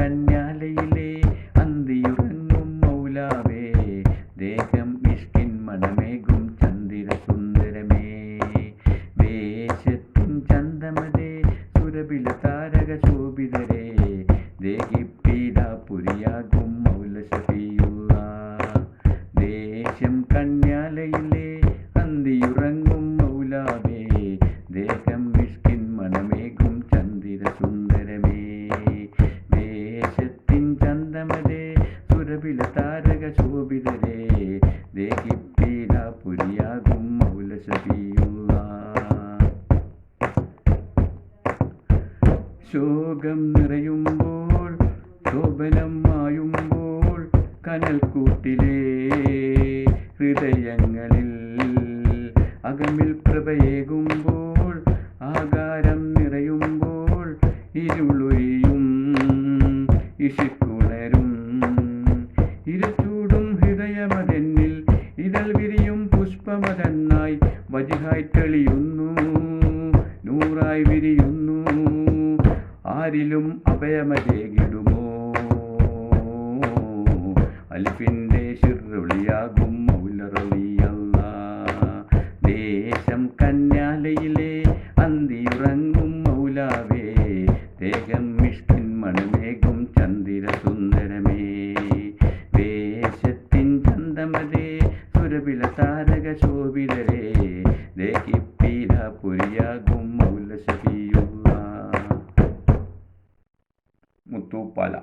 കന്യാലയിലെ അന്തിയുറങ്ങും മൗലാവേ. ദേഹം ഇഷ്കിൻ മണമേകും ചന്ദ്ര സുന്ദരമേ വേഷത്തിൻ ചന്ദമതേ സുരബില താരക ശോഭിതരെ. ദേഹി പീഡാ പുരിയാകും മൗലശിയുള്ള ദേശം കന്യാലയിലെ അന്തിയുറങ്ങും മൗലവില താരക ശോഭിതരെ ദേഹിപ്പീല പുരിയാകും മൗലശിയുള്ള ശോകം നിറയുമ്പോൾ ശോഭനം മായുമ്പോൾ കനൽക്കൂട്ടിലെ ഹൃദയങ്ങളിൽ അകമിൽ പ്രഭയേകുമ്പോൾ ആകാരം നിറയുമ്പോൾ ഇരുളൊഴിയും പുഷ്പമതന്നായി വജിഹായി തെളിയുന്നു നൂറായി വിരിയുന്നു. ആരിലും അഭയമരേകിടുമോ അൽഫിന്റെ ശിറുളിയാകും മൗലറിയല്ല ദേശം കന്യാലയിലെ അന്തിയുറങ്ങും മൗലാവേ. തേകം മിഷ്കിൻ മണമേകും ചന്ദിരസുന്ദരമേ. ദേശത്തിൻ ചന്തമതേ വില താരക ശോഭിതരെ ദേഹിപ്പീല പുരിയാകും മൗലശബിയുള്ള മുത്തൂപ്പാല.